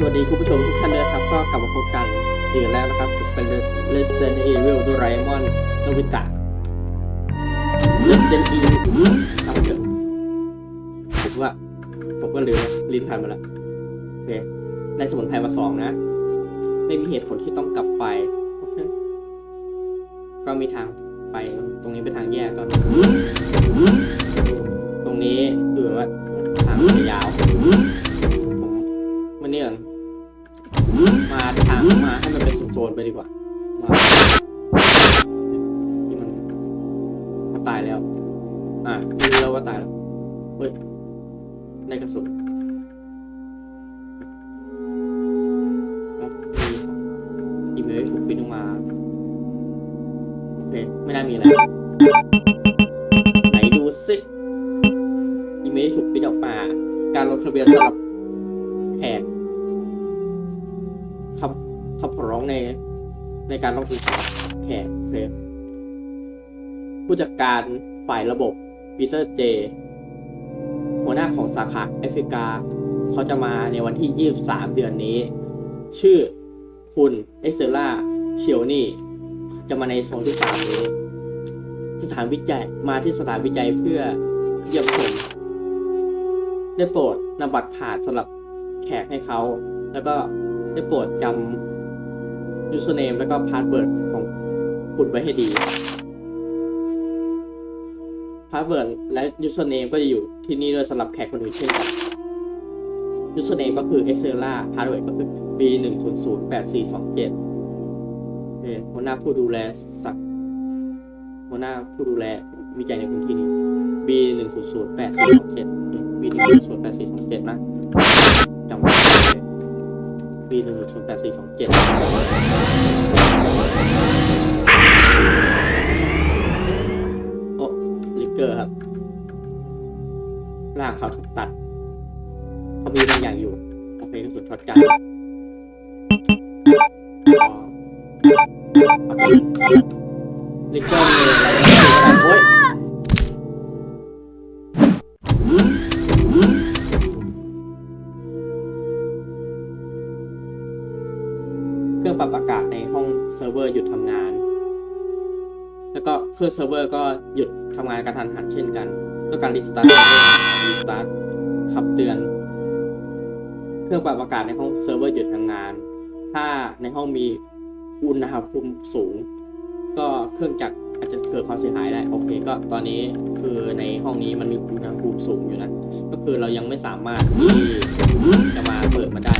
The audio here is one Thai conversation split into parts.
สวัสดีคุณผู้ชมทุกท่านด้วยนะครับ ก็กลับมาพบกันอีกแล้วนะครับเป็น Resident Evil โดราเอมอนโนบิตะ Resident Evil ทำเถอะผมว่าผมก็ลืมลิ้นพันมาแล้วโอเคได้สมุนไพรมาสองนะ ไม่มีเหตุผลที่ต้องกลับไปโอเคก็มีทางไปตรงนี้เป็นทางแยกก็ตรงนี้ดูเหมือว่าทางยาวผมมาเนี่ยน ทางมาให้มันเป็นโซนๆไปดีกว่ามานี่มันมันตายแล้ว อะรู้แล้วว่าตายแล้วเฮ้ยได้กระสุนอ๋อมีเมลถูกปิ้นออกมา โอเค ไม่น่ามีอะไร ไหนดูสิอีเมลถูกปิ้นออกมา การลงทะเบียนสำหรับแขก ร้องในในการลงทะเบียนแขกโอเคผู้จัดการฝ่ายระบบปีเตอร์เจ หัวหน้าของสาขาแอฟริกา เขาจะมาในวันที่ 23 เดือนนี้ ชื่อคุณเอเซล่าเชียวนี่จะมาในโซนที่ 3 นี้ สถานวิจัยมาที่สถานวิจัยเพื่อเยี่ยมชมได้โปรดนำบัตรผ่านสำหรับแขกให้เขา แล้วก็ได้โปรดจำ username แล้วก็ password ของคุณไว้ให้ดี password และ username ก็จะอยู่ที่นี่ด้วยสำหรับแขกคนอื่นเช่นกัน username ก็คือ excella password ก็คือ b 1 0 0 8 4 2 7เออหัวหน้าผู้ดูแลสักหัวหน้าผู้ดูแลวิจัยในพื้นที่นี้ B หนึ่งศูนย์ศูนย์แปดสี่สองเจ็ด B หนึ่งศูนย์ศูนย์แปดสี่สองเจ็ดนะ B หนึ่งศูนย์แปดสี่สองเจ็ดโอ้ลิกเกอร์ครับล่างเขาถูกตัด เขามีบางอย่างอยู่ โอเคกระสุนช็อตกัน รื่องปรับอากาศในห้องเซิร์ฟเวอร์หยุดทำงาน แล้วก็เครื่องเซิร์ฟเวอร์ก็หยุดทำงานกระทันหันเช่นกันต้องการรีสตาร์ทรีสตาร์ทขับเตือน เครื่องปรับอากาศในห้องเซิร์ฟเวอร์หยุดทำงาน ถ้าในห้องมีอุณหภูมิสูง ก็เครื่องจักรอาจจะเกิดความเสียหายได้โอเค ก็ตอนนี้คือในห้องนี้มันมีอุณหภูมิสูงอยู่นะ ก็คือเรายังไม่สามารถที่จะมาเปิดมันได้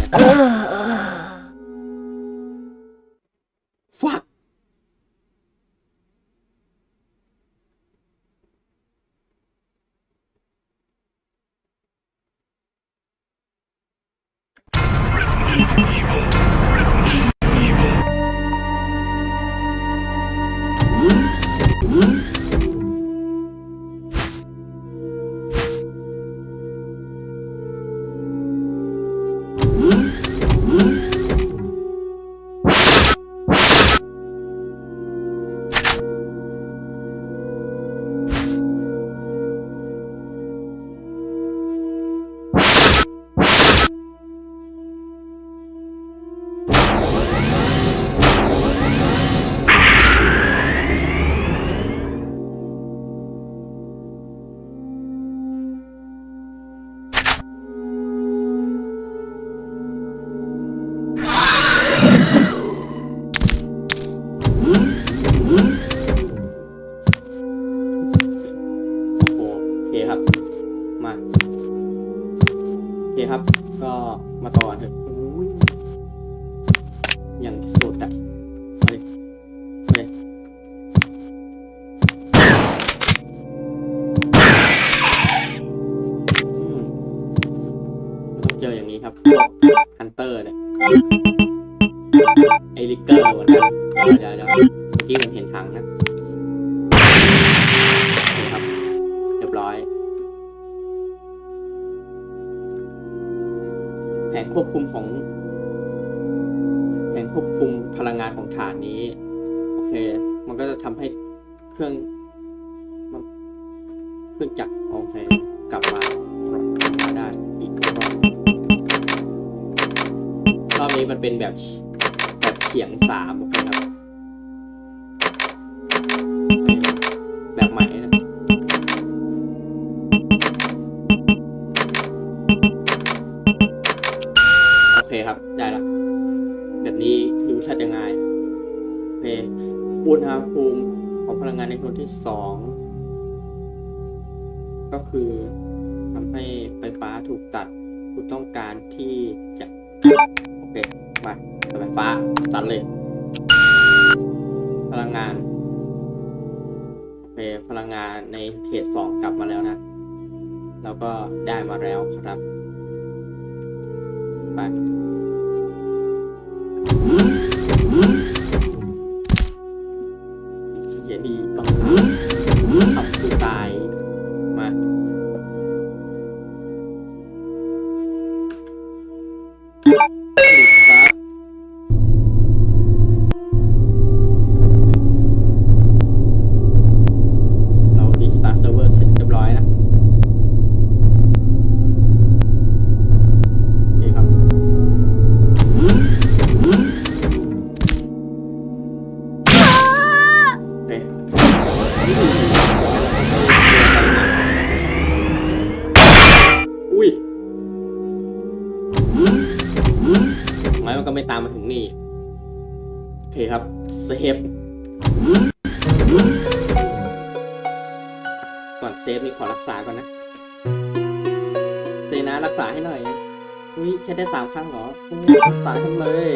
เคครับ มา โอเคครับ ก็มาต่อเถอะอย่างส นี้มันเป็นแบบแบบเฉียงสามโอเครับแบบใหม่นะโอเคครับได้ละแบบนี้ดูชัดจะง่ายโอเคอุณหภูมิของพลังงานในคนที่สองก็คือทำให้ไฟฟ้าถูกตัดคุณต้องการที่จะ มาไฟฟ้าตัดเลย พลังงาน โอเค พลังงานในเขตสองกลับมาแล้วนะแล้วก็ได้มาแล้วครับ ไป ขอรักษาก่อนนะเซนะรักษาให้หน่อยอุ้ยใช้ได้สามครั้งเหรอรักษาทั้งเลย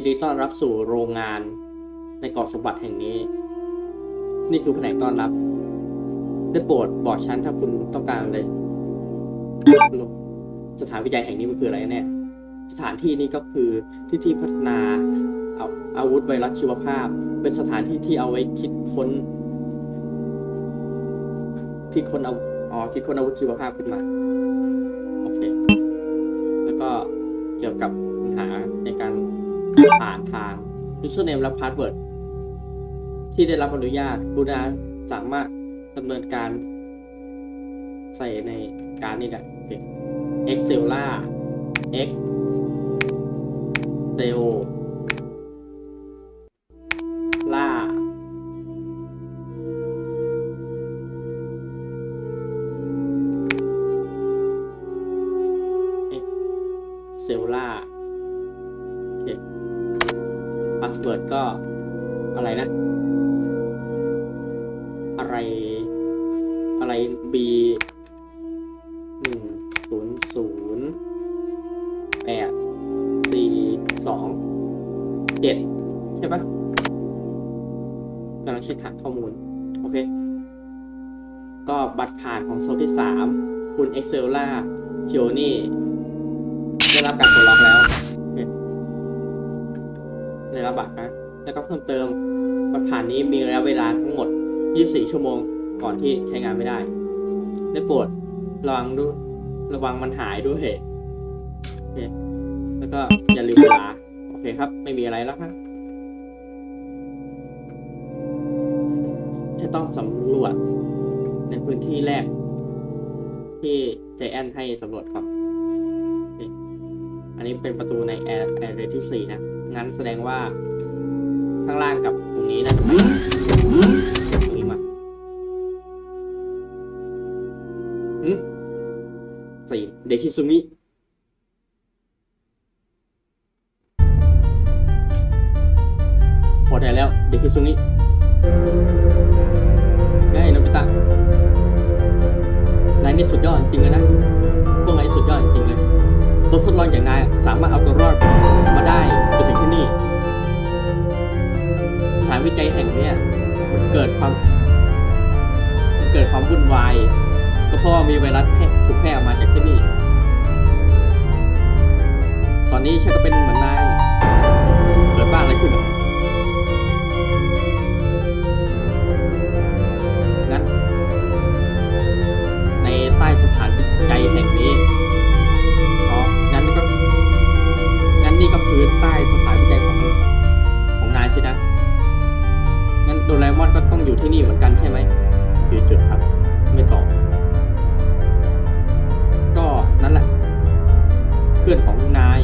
ยินดีต้อนรับสู่โรงงานในเกาะสมบัติแห่งนี้ นี่คือแผนกต้อนรับ ได้โปรดบอกฉันถ้าคุณต้องการอะไรสถานวิจัยแห่งนี้มันคืออะไรแน่สถานที่นี้ก็คือที่ที่พัฒนาเอาอาวุธไวรัสชีวภาพ เป็นสถานที่ที่เอาไว้คิดค้นคิดค้นเอาอ๋อคิดค้นอาวุธชีวภาพขึ้นมา โอเค แล้วก็เกี่ยวกับปัญหา ผ่านทาง username และ password ที่ได้รับอนุญาตคุณอาสามารถดำเนินการ ใส่ในการนี่แหละโอเค Excel ล่า X c e l ล่า X c e l ล่า โอเค พาสเวิร์ดก็อะไรนะ อะไร อะไร B หนึ่งศูนย์ศูนย์แปดสี่สองเจ็ดใช่ปะกำลังเช็คฐานข้อมูล โอเค ก็บัตรผ่านของโซนที่สามคุณเอ็กเซลล่าเคียวนี่ได้รับการปลดล็อกแล้ว ได้รับบัตรนะ แล้วก็เพิ่มเติมบัตรผ่านนี้มีระยะเวลาทั้งหมด 24 ชั่วโมงก่อนที่ใช้งานไม่ได้ ได้โปรดระวังดูระวังมันหายด้วยโอเค แล้วก็อย่าลืมเวลา โอเคครับ ไม่มีอะไรแล้วนะจะต้องสำรวจในพื้นที่แรก ที่ใจแอนให้สำรวจครับ อันนี้เป็นประตูในแอร์แอร์เรที่สี่นะ งั้นแสดงว่า ข้างล่างกับตรงนี้น่าจะตรงนี้มาหืมสี่เดคิซุมิ เกิดความวุ่นวาย ก็เพราะว่ามีไวรัสแพร่ถูกแพร่ออกมาจากที่นี่ ตอนนี้ฉันก็เป็นเหมือนนายเกิดบ้างอะไรขึ้นหรองั้น ในใต้สถานวิจัยแห่งนี้อ๋องั้นก็ งั้นนี่ก็คือใต้สถานวิจัยของของนายสินะงั้นโดเอมอนก็ต้องอยู่ที่นี่เหมือนกันใช่ไหม อยู่จุดครับ ไม่ตอบก็นั่นแหละ เพื่อนของนาย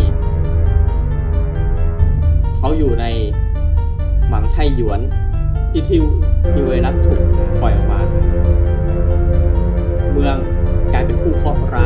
เขาอยู่ในหมังไทหยวนที่ที่ที่ไวรัสถูกปล่อยออกมา เมืองกลายเป็นผู้เคราะห์ร้าย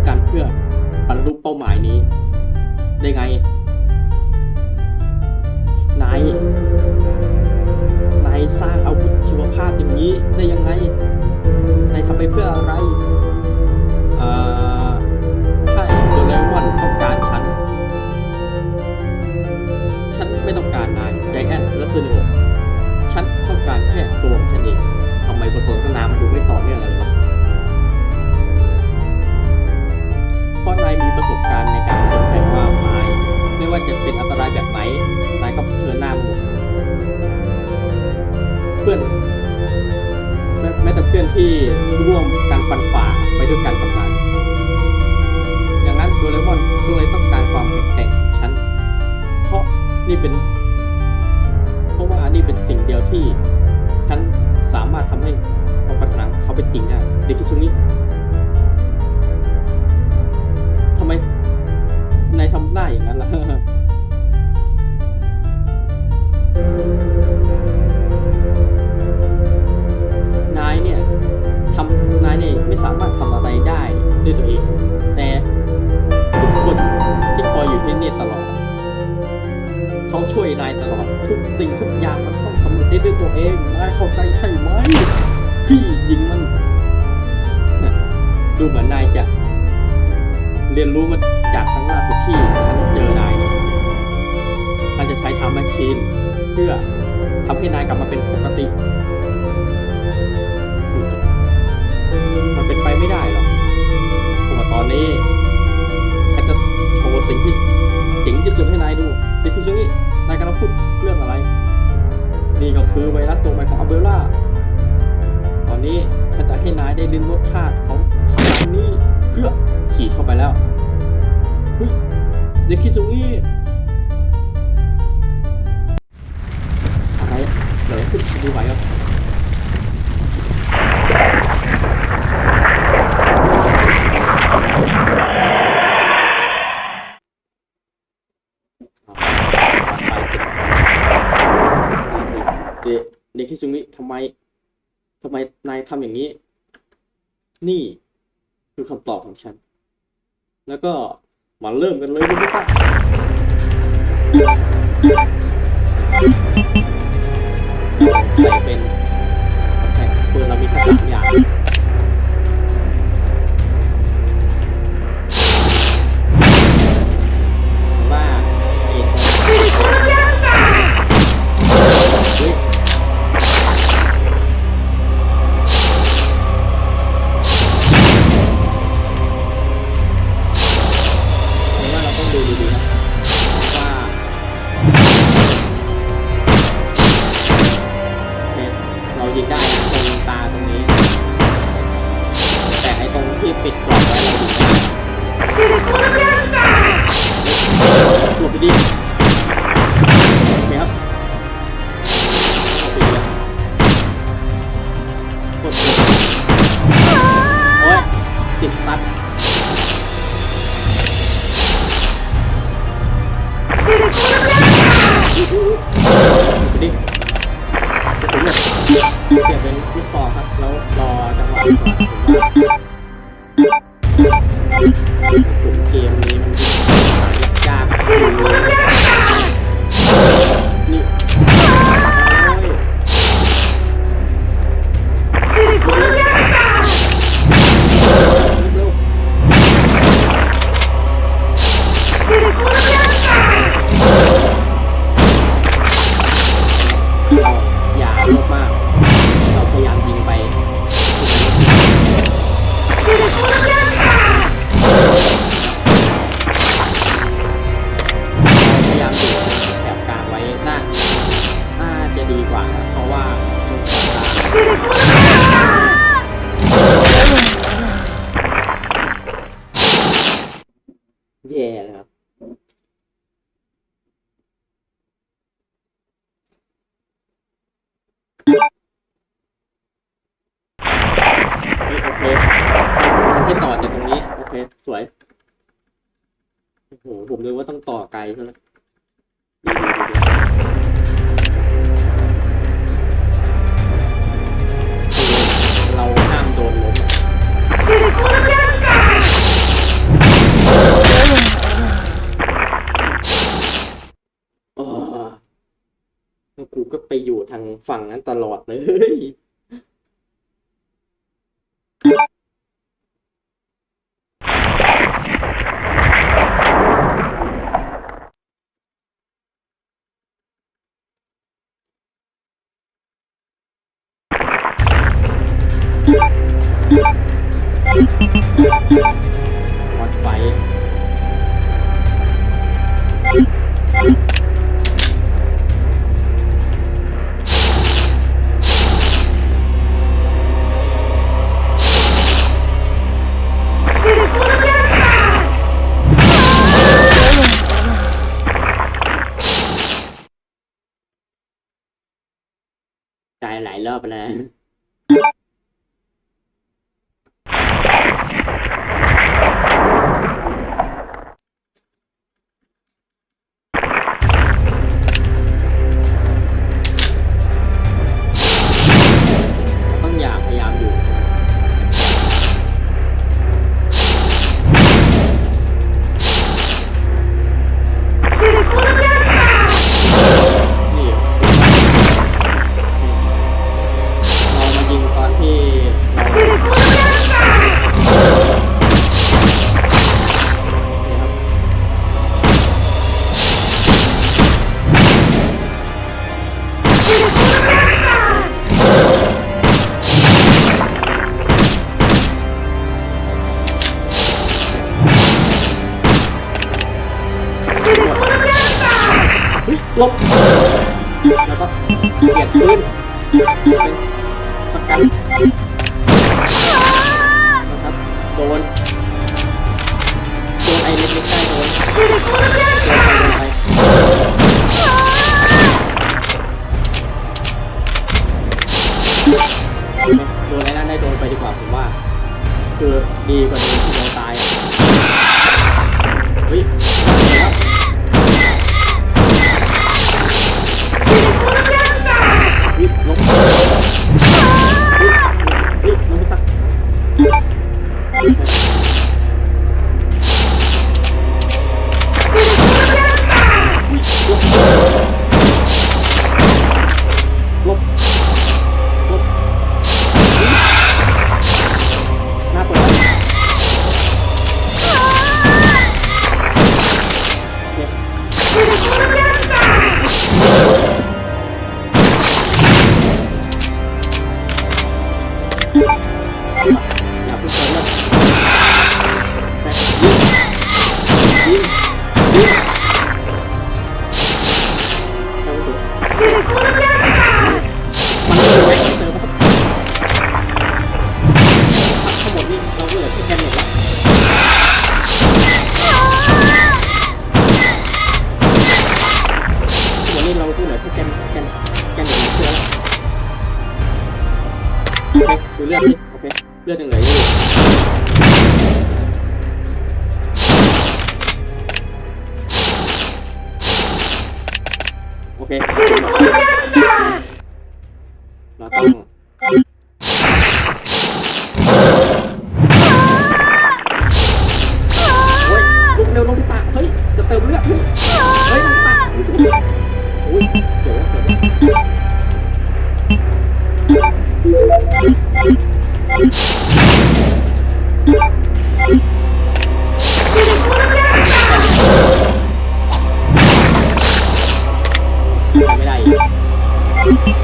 ด้วยกันเพื่อบรรลุเป้าหมายนี้ ได้ไง นาย นายสร้างอาวุธชีวภาพอย่างนี้ได้ยังไง นายทำไปเพื่ออะไรอ่อถ้าโดเรมอนต้องการฉัน ฉันไม่ต้องการนาย ใจแอนและซูนิโอฉันต้องการแค่ตัวฉันเองทำไมบทสนทนามันดูไม่ ว่าจะเป็นอันตรายแบบไหนนายก็เผชิญหน้ามันหมดเพื่อนแม้แต่เพื่อนที่ร่วมกันฟันฝ่าไปด้วยกันกับนายอย่างนั้นโดเรมอนก็เลยต้องการความแข็งแกร่งของฉันเพราะนี่เป็น เพราะว่านี่เป็นสิ่งเดียวที่ฉันสามารถทำให้ความปรารถนาเขาเป็นจริงได้เด็กคิซุงิทำไม นายทำได้อย่างนั้นล่ะนายเนี่ยทำนายเนี่ยไม่สามารถทำอะไรได้ด้วยตัวเอง แต่ทุกคนที่คอยอยู่ที่นี่ตลอด เขาช่วยนายตลอด ทุกสิ่งทุกอย่างมันต้องสำเร็จได้ด้วยตัวเองนายเข้าใจใช่ไหมพี่ยิงมัน ดูเหมือนนายจะเรียนรู้มา จากครั้งล่าสุดที่ฉันเจอนายฉันจะใช้ทำแมชชีนเพื่อทำให้นายกลับมาเป็นปกติ ทำอย่างนี้ นี่คือคำตอบของฉัน แล้วก็มาเริ่มกันเลยคุณตาใส่เป ดี มาก ใช่ไหมเราห้โดนลบกูก็ไปอยู่ทางฝั่งนั้นตลอดเลย หลายรอบแล้ว ลือดยังเหลืออยู่โอเค thank you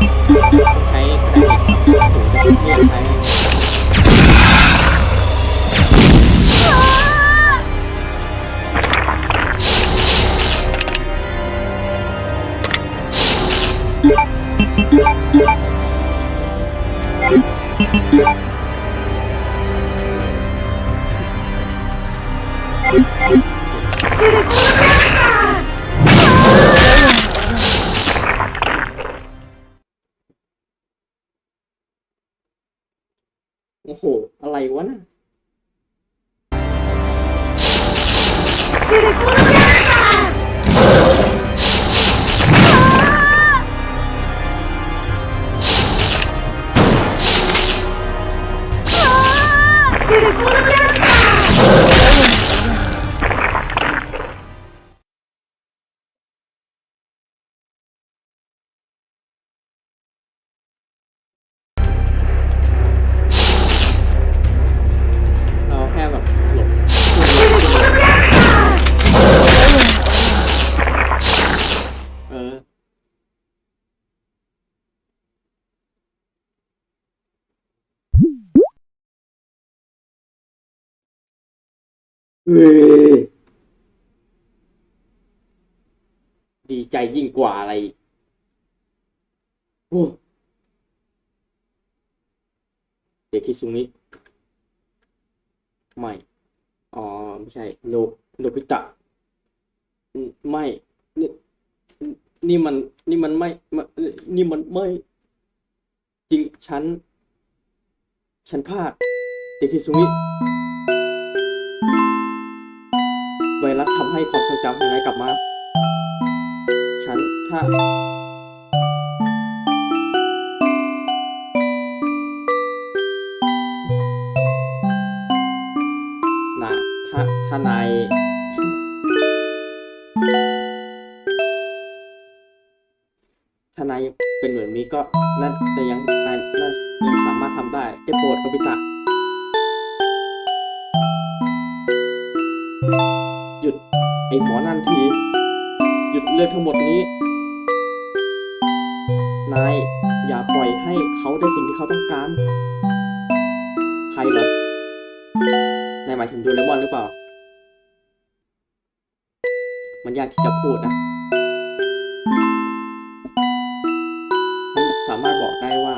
ดีใจยิ่งกว่าอะไรอีกโอ้เด็กคิซุงิไม่ อ๋อ ไม่ใช่ โนโนบิตะอืมไม่ นี่ นี่มัน นี่มันไม่ไม่ นี่มันไม่ จริง ฉัน ฉันพลาด เด็กที่สุมิไให้ความทรงจำของนายกลับมา ฉันถ้านะถ้าถ้านายถ้านายยังเป็นเหมือนนี้ก็นั่นแต่ยังนายน่ายังสามารถทำได้ได้โปรดโนบิตะห อหมอนั่นที หยุดเรื่องทั้งหมดนี้ นายอย่าปล่อยให้เขาได้สิ่งที่เขาต้องการ ใครเหรอนายหมายถึงโดเรมอนหรือเปล่า มันยากที่จะพูดนะฉันสามารถบอกได้ว่า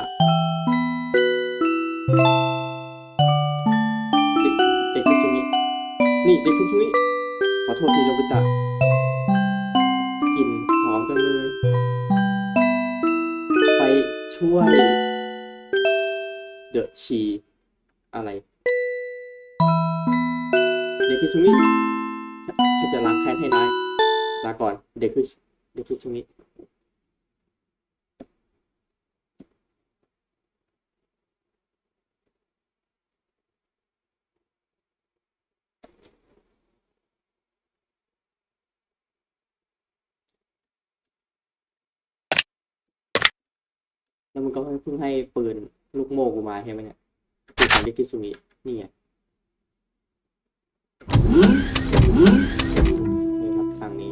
เด็กเด็กพิซุงินี่เด็กพิซุงิ อโทษทีโนบิตะกลิ่นหอมจังเลย ไปช่วย เดอะชีอะไรเด็กคิซุมิฉันจะล้างแค้นให้นายลาก่อน เด็กคิเด็กคิซุมิ แล้วมันก็เพิ่งให้ปืนลูกโม่กูมาใช่ไหมเนี่ยปืนของเด็กิซุงินี่ไงนี่ครับทางนี้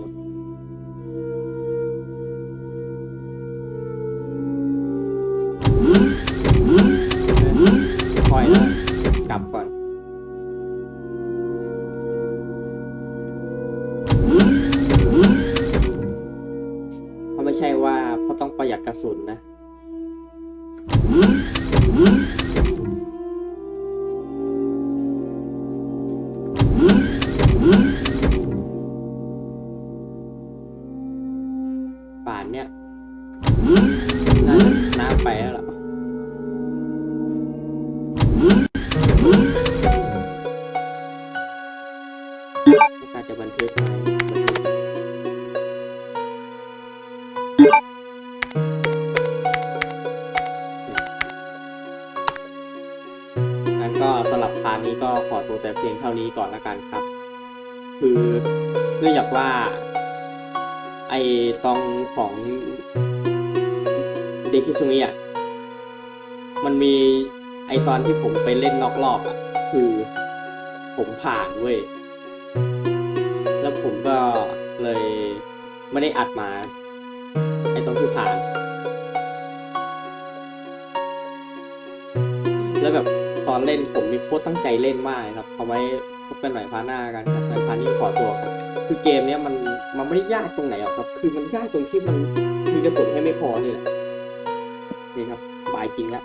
คอยนะกลับก่อนเพราไม่ใช่ว่าเพราะต้องประหยัดกระสุนนะ ของเดคิซุมิอะ มันมีไอตอนที่ผมไปเล่นนอกรอบอะ คือผมผ่านเว้ย แล้วผมก็เลยไม่ได้อัดมา ไอตรงที่ผ่าน แล้วแบบตอนเล่นผมมีโคตรตั้งใจเล่นมากครับ เอาไว้ พบกันใหม่พาหน้ากันครับในพานี้ขอตัวครับคือเกมเนี้ยมันมันไม่ได้ยากตรงไหนหรอกครับ คือมันยากตรงที่มันมีกระสุนให้ไม่พอนี่แหละนี่ครับบายจริงแล้ว